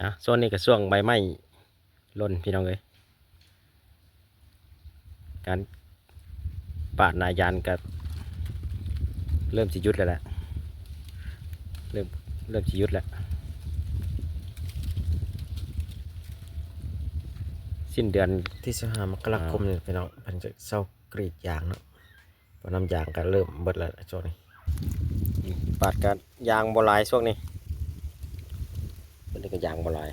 อะส่วนนี้ก็ช่วงใบไม้หล่นพี่น้องเลยการปาดหนายานก็เริ่มสิหยุดแล้วแหละเริ่มเริ่มสิหยุดแล้วสิ้นเดือนที่สหามกราคมเนี่ยพี่น้องเพิ่นจะเศร้ากรีดยางเนาะเพราะน้ำยางก็เริ่มเบิดแล้วช่วงนี้ปาดกันยางบหลายช่วงนี้ เป็นก็ยางบหลาย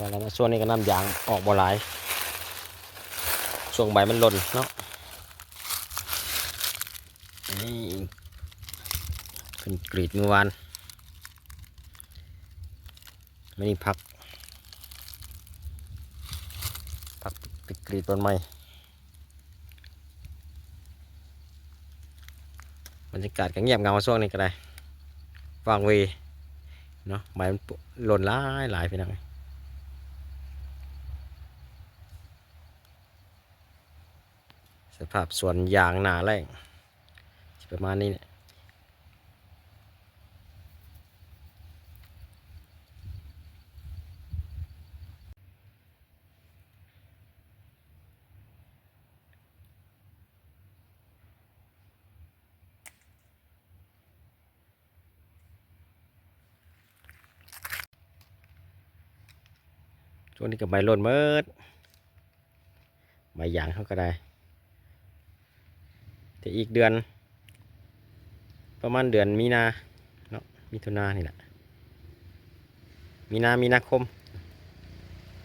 ว่าแล้วนะช่วงนี้ก็น้ำยางออกบ่หลาย ช่วงใบมันหล่นเนาะนี่ขึ้นกรีดเมื่อวานไม่นี่พัก พักไปกรีดต้นไม้บรรยากาศก็เงียบเงาช่วงนี้ก็ได้วางเวเนาะใบมันหล่นหลายหลายพี่น้อง สภาพสวนยางหนาแรงประมาณนี้เนี่ยช่วงนี้ก็ใบล่นเมิดใบยางเขาก็ได้ แต่อีกเดือน ประมาณเดือนมีนาเนาะมิถุนานี่แหละมีนามีนาคม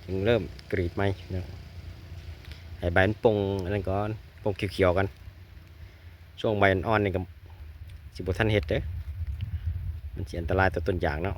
ถึงเริ่มกรีดไหมเนาะให้ใบมันปงอันนั้นก่อนปงเขียวๆกันช่วงใบอ่อนนี่ก็สิบทันเห็ดเด้อมันเสียอันตรายต่อต้นยางเนาะ